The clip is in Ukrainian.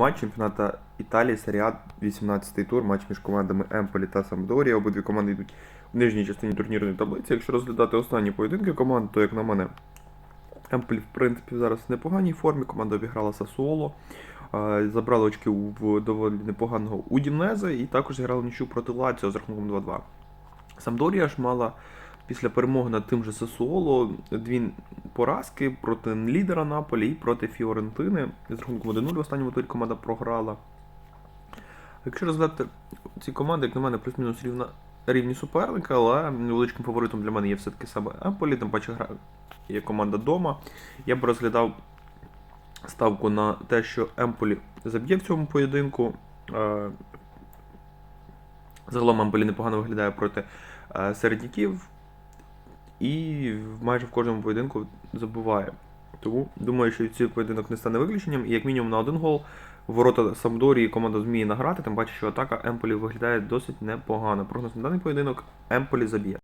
Матч чемпіоната Італії, Серіа, 18-й тур, матч між командами Емполі та Самдорія. Обидві команди йдуть в нижній частині турнірної таблиці. Якщо розглядати останні поєдинки команд, то як на мене, Емполі, в принципі, зараз в непоганій формі. Команда обіграла Сасуоло, е, забрала очки в доволі непоганого Удінеза і також зіграла нічу проти Лаціо з рахунком 2-2. Самдорія ж мала після перемоги над тим же Сасуоло дві поразки проти лідера Наполі і проти Фіорентини. З рахунком 1-0 в останньому турі команда програла. Якщо розглядати ці команди, як на мене, плюс-мінус рівна, рівні суперника, але невеличким фаворитом для мене є все-таки саме Емполі, тим паче гра є команда дома. Я б розглядав ставку на те, що Емполі заб'є в цьому поєдинку. Е, Загалом Емполі непогано виглядає проти е, середняків і майже в кожному поєдинку забуває. Тому думаю, що цей поєдинок не стане виключенням. І як мінімум на один гол ворота Самдорії команда зміє награти, тим паче, що атака Емполі виглядає досить непогано. Прогноз на даний поєдинок Емполі заб'є.